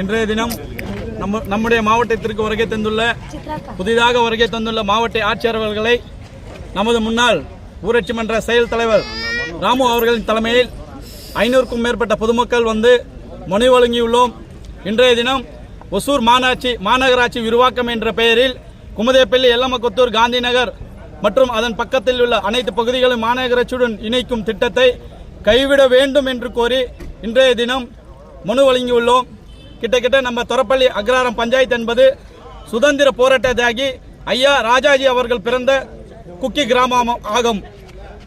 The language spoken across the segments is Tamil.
இன்றைய தினம் நம்ம நம்முடைய மாவட்டத்திற்கு வருகை தந்துள்ள புதிதாக வருகை தந்துள்ள மாவட்ட ஆட்சியர் அவர்களை நமது முன்னாள் ஊராட்சி மன்ற செயல் தலைவர் ராமு அவர்களின் தலைமையில் ஐநூறுக்கும் மேற்பட்ட பொதுமக்கள் வந்து மனு வழங்கியுள்ளோம். இன்றைய தினம் ஒசூர் மாநாட்சி மாநகராட்சி விரிவாக்கம் என்ற பெயரில் குமுதேப்பள்ளி எல்லமக்கொத்தூர் காந்தி நகர் மற்றும் அதன் பக்கத்தில் உள்ள அனைத்து பகுதிகளும் மாநகராட்சியுடன் இணைக்கும் திட்டத்தை கைவிட வேண்டும் என்று கோரி இன்றைய தினம் மனு வழங்கியுள்ளோம். கிட்டத்தட்ட நம்ம தொரப்பள்ளி அக்ராரம் பஞ்சாயத்து என்பது சுதந்திர போராட்ட தியாகி ஐயா ராஜாஜி அவர்கள் பிறந்த குக்கி கிராமம் ஆகும்.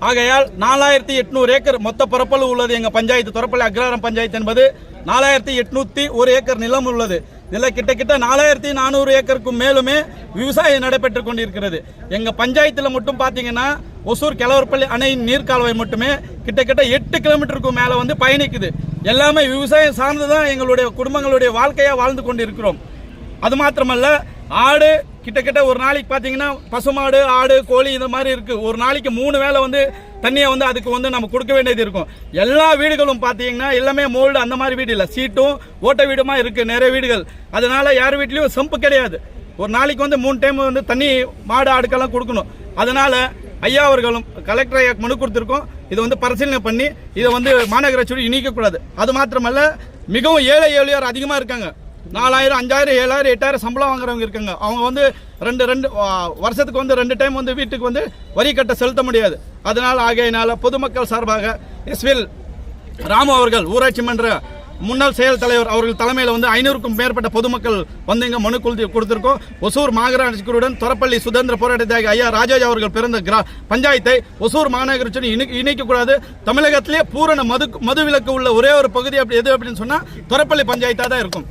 ஆகையால் நாலாயிரத்தி எட்நூறு ஏக்கர் மொத்த பரப்பளவு உள்ளது எங்கள் பஞ்சாயத்து தொரப்பள்ளி அக்ராரம் பஞ்சாயத்து என்பது நாலாயிரத்தி எட்நூத்தி ஒரு ஏக்கர் நிலம் உள்ளது. இதில் கிட்டத்தட்ட நாலாயிரத்தி நானூறு ஏக்கருக்கும் மேலுமே விவசாயம் நடைபெற்று கொண்டிருக்கிறது. எங்கள் பஞ்சாயத்தில் மட்டும் பார்த்தீங்கன்னா ஒசூர் கிழவர்பள்ளி அணையின் நீர்க்கால்வாய் மட்டுமே கிட்டத்தட்ட எட்டு கிலோமீட்டருக்கும் மேலே வந்து பயணிக்குது. எல்லாமே விவசாயம் சார்ந்துதான் எங்களுடைய குடும்பங்களுடைய வாழ்க்கையா வாழ்ந்து கொண்டு இருக்கிறோம் அது மாத்திரமல்ல ஆடு கிட்டத்தட்ட ஒரு நாளைக்கு பார்த்தீங்கன்னா பசுமாடு ஆடு கோழி இந்த மாதிரி இருக்கு. ஒரு நாளைக்கு மூணு வேளை வந்து தண்ணியை வந்து அதுக்கு வந்து நம்ம கொடுக்க வேண்டியது இருக்கும். எல்லா வீடுகளும் பார்த்தீங்கன்னா எல்லாமே மோல்டு அந்த மாதிரி வீடு இல்லை. சீட்டும் ஓட்ட வீடுமா இருக்கு நிறைய வீடுகள். அதனால யார் வீட்லயும் செம்பு கிடையாது. ஒரு நாளைக்கு வந்து மூணு டைம் வந்து தண்ணி மாடு ஆடுக்கெல்லாம் கொடுக்கணும். அதனால ஐயா அவர்களும் கலெக்டர் ஐயா மனு கொடுத்துருக்கோம். இதை வந்து பரிசீலனை பண்ணி இதை வந்து மாநகராட்சியோடு இணைக்கக்கூடாது. அது மாத்திரமல்ல மிகவும் ஏழை ஏழையார் அதிகமாக இருக்காங்க. நாலாயிரம் அஞ்சாயிரம் ஏழாயிரம் எட்டாயிரம் சம்பளம் வாங்குறவங்க இருக்காங்க. அவங்க வந்து ரெண்டு ரெண்டு வருஷத்துக்கு வந்து ரெண்டு டைம் வந்து வீட்டுக்கு வந்து வரி கட்ட செலுத்த முடியாது. அதனால் ஆகையினால் பொதுமக்கள் சார்பாக எஸ்வில் ராமு அவர்கள் ஊராட்சி மன்ற முன்னாள் செயல் தலைவர் அவர்கள் தலைமையில் வந்து ஐநூறுக்கும் மேற்பட்ட பொதுமக்கள் வந்து இங்கே மனு கொடுத்து கொடுத்திருக்கோம். ஒசூர் மாநகராட்சிகளுடன் தொரப்பள்ளி சுதந்திர போராட்ட ஐயா ராஜாஜி அவர்கள் பிறந்த கிரா பஞ்சாயத்தை ஒசூர் மாநகராட்சி இணை இணைக்கக்கூடாது. தமிழகத்திலே பூரண மது மதுவிலக்கு உள்ள ஒரே ஒரு பகுதி அப்படி எது அப்படின்னு சொன்னால் தொரப்பள்ளி பஞ்சாயத்தாக தான் இருக்கும்.